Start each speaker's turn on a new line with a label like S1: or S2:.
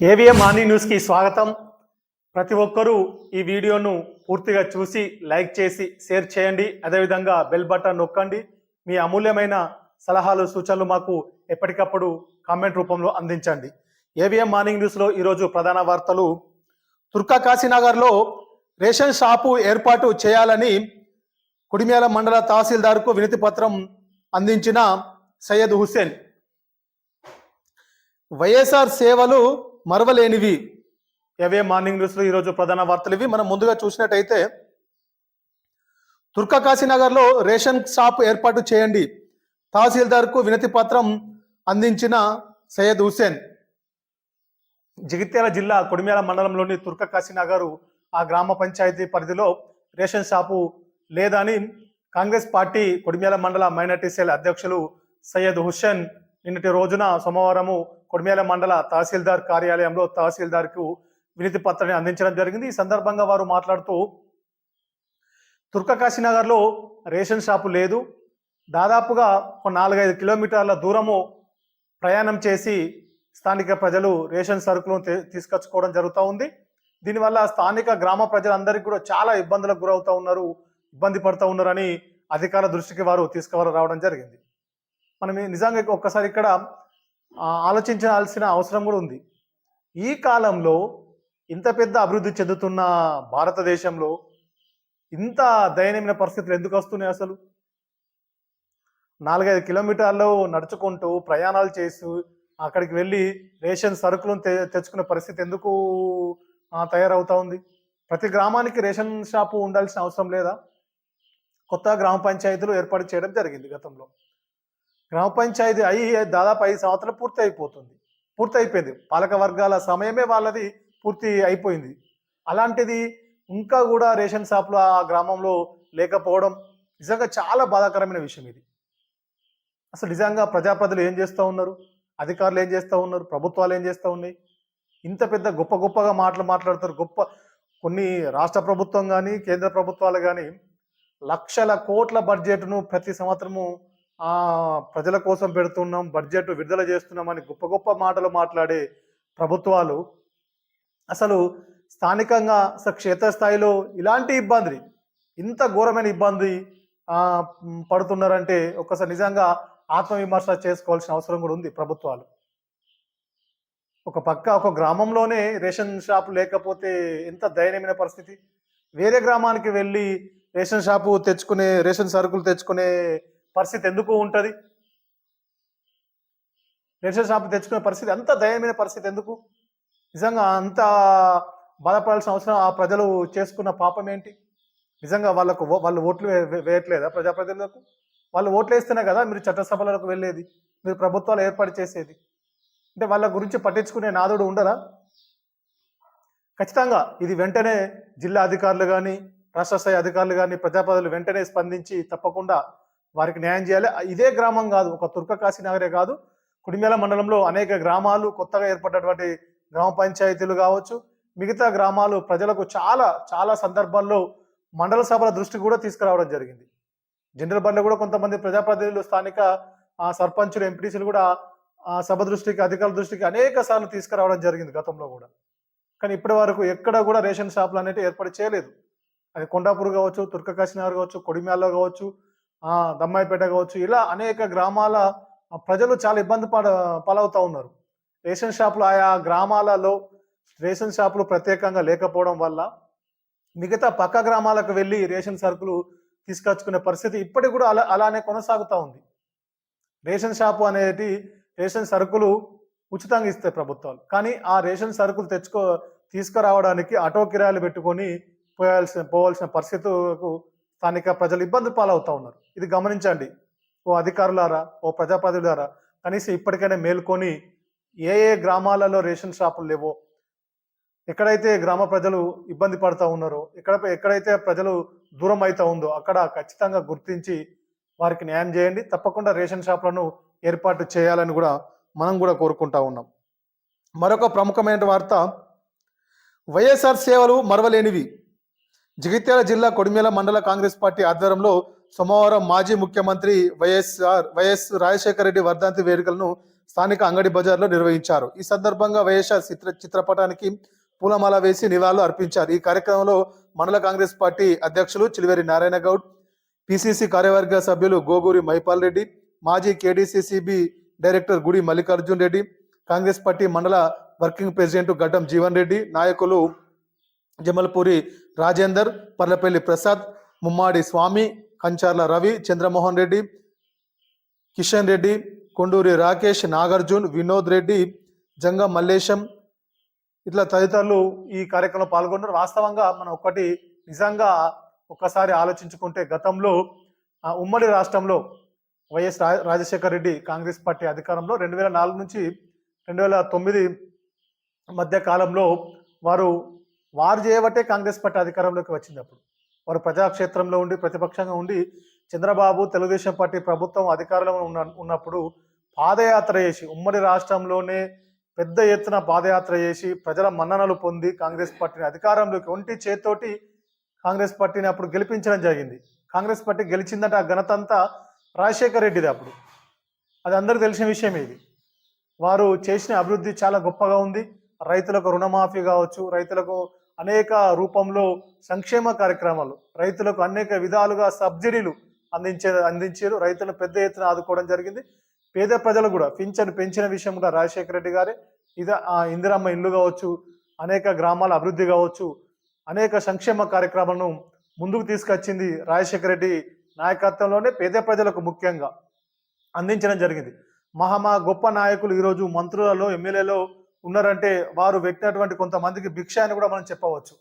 S1: AVM morning న్యూస్కి స్వాగతం. ప్రతి ఒక్కరూ ఈ వీడియోను పూర్తిగా చూసి లైక్ చేసి షేర్ చేయండి. అదేవిధంగా బెల్ బటన్ నొక్కండి. మీ అమూల్యమైన సలహాలు సూచనలు మాకు ఎప్పటికప్పుడు కామెంట్ రూపంలో అందించండి. ఏవిఎం మార్నింగ్ న్యూస్లో ఈరోజు ప్రధాన వార్తలు. తుర్కా కాశీనగర్లో రేషన్ షాపు ఏర్పాటు చేయాలని కుడిమేల మండల తహసీల్దార్కు వినతి పత్రం అందించిన సయ్యద్ హుస్సేన్. వైఎస్ఆర్ సేవలు మరవలేనివి. అవే మార్నింగ్ న్యూస్లో ఈరోజు ప్రధాన వార్తలు ఇవి? మనం ముందుగా చూసినట్టయితే తుర్కకాశీనగర్లో రేషన్ షాప్ ఏర్పాటు చేయండి. తహసీల్దార్కు వినతి పత్రం అందించిన సయ్యద్ హుస్సేన్. జగిత్యాల జిల్లా కొడిమేల మండలంలోని తుర్క కాశీనగర్ ఆ గ్రామ పంచాయతీ పరిధిలో రేషన్ షాపు లేదని కాంగ్రెస్ పార్టీ కొడిమేల మండల మైనార్టీ సెల్ అధ్యక్షులు సయ్యద్ హుస్సేన్ నిన్నటి రోజున సోమవారము కొడిమేల మండల తహసీల్దార్ కార్యాలయంలో తహసీల్దార్కు వినతి పత్రాన్ని అందించడం జరిగింది. ఈ సందర్భంగా వారు మాట్లాడుతూ తుర్కకాశీనగర్లో రేషన్ షాపు లేదు. దాదాపుగా ఒక నాలుగైదు కిలోమీటర్ల దూరము ప్రయాణం చేసి స్థానిక ప్రజలు రేషన్ సరుకులను తీసుకొచ్చుకోవడం జరుగుతూ ఉంది. దీనివల్ల స్థానిక గ్రామ ప్రజలందరికీ కూడా చాలా ఇబ్బందులకు గురవుతూ ఉన్నారు ఇబ్బంది పడుతూ ఉన్నారని అధికారుల దృష్టికి వారు తీసుకురావడం జరిగింది. మనం నిజంగా ఒక్కసారి ఇక్కడ ఆలోచించాల్సిన అవసరం కూడా ఉంది. ఈ కాలంలో ఇంత పెద్ద అభివృద్ధి చెందుతున్న భారతదేశంలో ఇంత దయనీయమైన పరిస్థితులు ఎందుకు వస్తున్నాయి అసలు? నాలుగైదు కిలోమీటర్లు నడుచుకుంటూ ప్రయాణాలు చేస్తూ అక్కడికి వెళ్ళి రేషన్ సరుకులను తె తెచ్చుకునే పరిస్థితి ఎందుకు తయారవుతా ఉంది? ప్రతి గ్రామానికి రేషన్ షాపు ఉండాల్సిన అవసరం లేదా? కొత్త గ్రామ పంచాయతీలు ఏర్పాటు చేయడం జరిగింది గతంలో. గ్రామ పంచాయతీ అయ్యి దాదాపు ఐదు సంవత్సరాలు పూర్తి అయిపోతుంది. పూర్తి అయిపోయింది. పాలక వర్గాల సమయమే వాళ్ళది పూర్తి అయిపోయింది. అలాంటిది ఇంకా కూడా రేషన్ షాప్లు ఆ గ్రామంలో లేకపోవడం నిజంగా చాలా బాధాకరమైన విషయం ఇది. అసలు నిజంగా ప్రజాప్రతినిధులు ఏం చేస్తూ ఉన్నారు? అధికారులు ఏం చేస్తూ ఉన్నారు? ప్రభుత్వాలు ఏం చేస్తూ ఉన్నాయి? ఇంత పెద్ద గొప్ప గొప్పగా మాటలు మాట్లాడతారు. గొప్ప కొన్ని రాష్ట్ర ప్రభుత్వం కానీ కేంద్ర ప్రభుత్వాలు కానీ లక్షల కోట్ల బడ్జెట్ను ప్రతి సంవత్సరము ప్రజల కోసం పెడుతున్నాం బడ్జెట్ విడుదల చేస్తున్నామని గొప్ప గొప్ప మాటలు మాట్లాడే ప్రభుత్వాలు అసలు స్థానికంగా అసలు క్షేత్రస్థాయిలో ఇలాంటి ఇబ్బంది ఇంత ఘోరమైన ఇబ్బంది పడుతున్నారంటే ఒక్కసారి నిజంగా ఆత్మవిమర్శ చేసుకోవాల్సిన అవసరం కూడా ఉంది ప్రభుత్వాలు. ఒక పక్క ఒక గ్రామంలోనే రేషన్ షాపు లేకపోతే ఎంత దయనీయమైన పరిస్థితి? వేరే గ్రామానికి వెళ్ళి రేషన్ షాపు తెచ్చుకునే రేషన్ సరుకులు తెచ్చుకునే పరిస్థితి ఎందుకు ఉంటుంది? రేషన్ షాపు తెచ్చుకునే పరిస్థితి అంత దయమైన పరిస్థితి ఎందుకు? నిజంగా అంత బాధపడాల్సిన అవసరం ఆ ప్రజలు చేసుకున్న పాపం ఏంటి? నిజంగా వాళ్ళకు వాళ్ళు ఓట్లు వేయట్లేదా ప్రజాప్రతినిధులకు? వాళ్ళు ఓట్లు వేస్తేనే కదా మీరు చట్టసభలకు వెళ్ళేది మీరు ప్రభుత్వాలు ఏర్పాటు చేసేది? అంటే వాళ్ళ గురించి పట్టించుకునే నాదుడు ఉండరా? ఖచ్చితంగా ఇది వెంటనే జిల్లా అధికారులు కానీ రాష్ట్ర స్థాయి అధికారులు కానీ ప్రజాప్రతినిధులు వెంటనే స్పందించి తప్పకుండా వారికి న్యాయం చేయాలి. ఇదే గ్రామం కాదు ఒక తుర్క కాశీనగరే కాదు. కుడిమేల మండలంలో అనేక గ్రామాలు కొత్తగా ఏర్పడినటువంటి గ్రామ పంచాయతీలు కావచ్చు. మిగతా గ్రామాలు ప్రజలకు చాలా చాలా సందర్భాల్లో మండల సభల దృష్టి కూడా తీసుకురావడం జరిగింది. జనరల్ బండ్లో కూడా కొంతమంది ప్రజాప్రతినిధులు స్థానిక సర్పంచులు ఎంపీటీసీలు కూడా సభ దృష్టికి అధికారుల దృష్టికి అనేక సార్లు తీసుకురావడం జరిగింది గతంలో కూడా. కానీ ఇప్పటి వరకు ఎక్కడ కూడా రేషన్ షాపులు అనేవి ఏర్పాటు చేయలేదు. అది కొండాపూర్ కావచ్చు తుర్కకాశీనగర్ కావచ్చు కొడిమ్యాల్లో కావచ్చు దమ్మాయిపేట కావచ్చు ఇలా అనేక గ్రామాల ప్రజలు చాలా ఇబ్బంది పడ పాలవుతూ ఉన్నారు. రేషన్ షాపులు ఆయా గ్రామాలలో రేషన్ షాపులు ప్రత్యేకంగా లేకపోవడం వల్ల మిగతా పక్క గ్రామాలకు వెళ్ళి రేషన్ సరుకులు తీసుకొచ్చుకునే పరిస్థితి ఇప్పటికి కూడా అలా అలానే కొనసాగుతూ ఉంది. రేషన్ షాపు అనేది రేషన్ సరుకులు ఉచితంగా ఇస్తాయి ప్రభుత్వాలు. కానీ ఆ రేషన్ సరుకులు తెచ్చుకో తీసుకురావడానికి ఆటో కిరాయిలు పెట్టుకొని పోయాల్సిన పోవాల్సిన పరిస్థితులకు స్థానిక ప్రజలు ఇబ్బంది పాలవుతూ ఉన్నారు. ఇది గమనించండి. ఓ అధికారులారా ఓ ప్రజాప్రతినిధులారా కనీసం ఇప్పటికైనా మేల్కొని ఏ ఏ గ్రామాలలో రేషన్ షాపులు లేవో ఎక్కడైతే గ్రామ ప్రజలు ఇబ్బంది పడుతూ ఉన్నారో ఎక్కడ ఎక్కడైతే ప్రజలు దూరం అవుతూ ఉందో అక్కడ ఖచ్చితంగా గుర్తించి వారికి న్యాయం చేయండి. తప్పకుండా రేషన్ షాపులను ఏర్పాటు చేయాలని కూడా మనం కూడా కోరుకుంటా ఉన్నాం. మరొక ప్రముఖమైన వార్త వైఎస్ఆర్ సేవలు మరవలేనివి. జగిత్యాల జిల్లా కొడిమేల మండల కాంగ్రెస్ పార్టీ ఆధ్వర్యంలో సోమవారం మాజీ ముఖ్యమంత్రి వైఎస్ఆర్ వైఎస్ రాజశేఖర రెడ్డి వర్ధంతి వేడుకలను స్థానిక అంగడి బజార్లో నిర్వహించారు. ఈ సందర్భంగా వైఎస్ఆర్ చిత్ర చిత్రపటానికి పూలమాల వేసి నివాళులు అర్పించారు. ఈ కార్యక్రమంలో మండల కాంగ్రెస్ పార్టీ అధ్యక్షులు చిలివేరి నారాయణ గౌడ్ పిసిసి కార్యవర్గ సభ్యులు గోగూరి మైపాల్ రెడ్డి మాజీ KDCCB director Gudi Mallikarjun Reddy Congress party మండల వర్కింగ్ ప్రెసిడెంట్ గడ్డం జీవన్ రెడ్డి నాయకులు జమల్పూరి రాజేందర్ పర్లపల్లి ప్రసాద్ ముమ్మాడి స్వామి కంచార్ల రవి చంద్రమోహన్ రెడ్డి కిషన్ రెడ్డి కొండూరి రాకేష్ నాగార్జున్ వినోద్ రెడ్డి జంగ మల్లేశం ఇట్లా తదితరులు ఈ కార్యక్రమంలో పాల్గొన్నారు. వాస్తవంగా మనం ఒకటి నిజంగా ఒక్కసారి ఆలోచించుకుంటే గతంలో ఆ, ఉమ్మడి రాష్ట్రంలో వైఎస్ రా రాజశేఖర రెడ్డి కాంగ్రెస్ పార్టీ అధికారంలో రెండు వేల నాలుగు నుంచి రెండు వేల తొమ్మిది మధ్య కాలంలో వారు వారు చేయబట్టే కాంగ్రెస్ పార్టీ అధికారంలోకి వచ్చింది అప్పుడు. వారు ప్రజాక్షేత్రంలో ఉండి ప్రతిపక్షంగా ఉండి చంద్రబాబు తెలుగుదేశం పార్టీ ప్రభుత్వం అధికారంలో ఉన్న ఉన్నప్పుడు పాదయాత్ర చేసి ఉమ్మడి రాష్ట్రంలోనే పెద్ద ఎత్తున పాదయాత్ర చేసి ప్రజల మన్ననలు పొంది కాంగ్రెస్ పార్టీని అధికారంలోకి ఒంటి చేత్తోటి కాంగ్రెస్ పార్టీని అప్పుడు గెలిపించడం జరిగింది. కాంగ్రెస్ పార్టీ గెలిచిందంటే ఆ ఘనత అంతా రాజశేఖర్ రెడ్డిది అప్పుడు. అది అందరికీ తెలిసిన విషయం ఇది. వారు చేసిన అభివృద్ధి చాలా గొప్పగా ఉంది. రైతులకు రుణమాఫీ కావచ్చు రైతులకు అనేక రూపంలో సంక్షేమ కార్యక్రమాలు రైతులకు అనేక విధాలుగా సబ్సిడీలు అందించే అందించారు. రైతులను పెద్ద ఎత్తున ఆదుకోవడం జరిగింది. పేద ప్రజలు కూడా పింఛను పెంచిన విషయం కూడా రాజశేఖర రెడ్డి గారే. ఇది ఆ ఇందిరమ్మ ఇల్లు కావచ్చు అనేక గ్రామాల అభివృద్ధి కావచ్చు అనేక సంక్షేమ కార్యక్రమాలను ముందుకు తీసుకొచ్చింది రాజశేఖర రెడ్డి నాయకత్వంలోనే పేద ప్రజలకు ముఖ్యంగా అందించడం జరిగింది. మహామా గొప్ప నాయకులు ఈరోజు మంత్రులలో ఎమ్మెల్యేలో ఉన్నారంటే వారు పెట్టినటువంటి కొంతమందికి భిక్ష అని కూడా మనం చెప్పవచ్చు.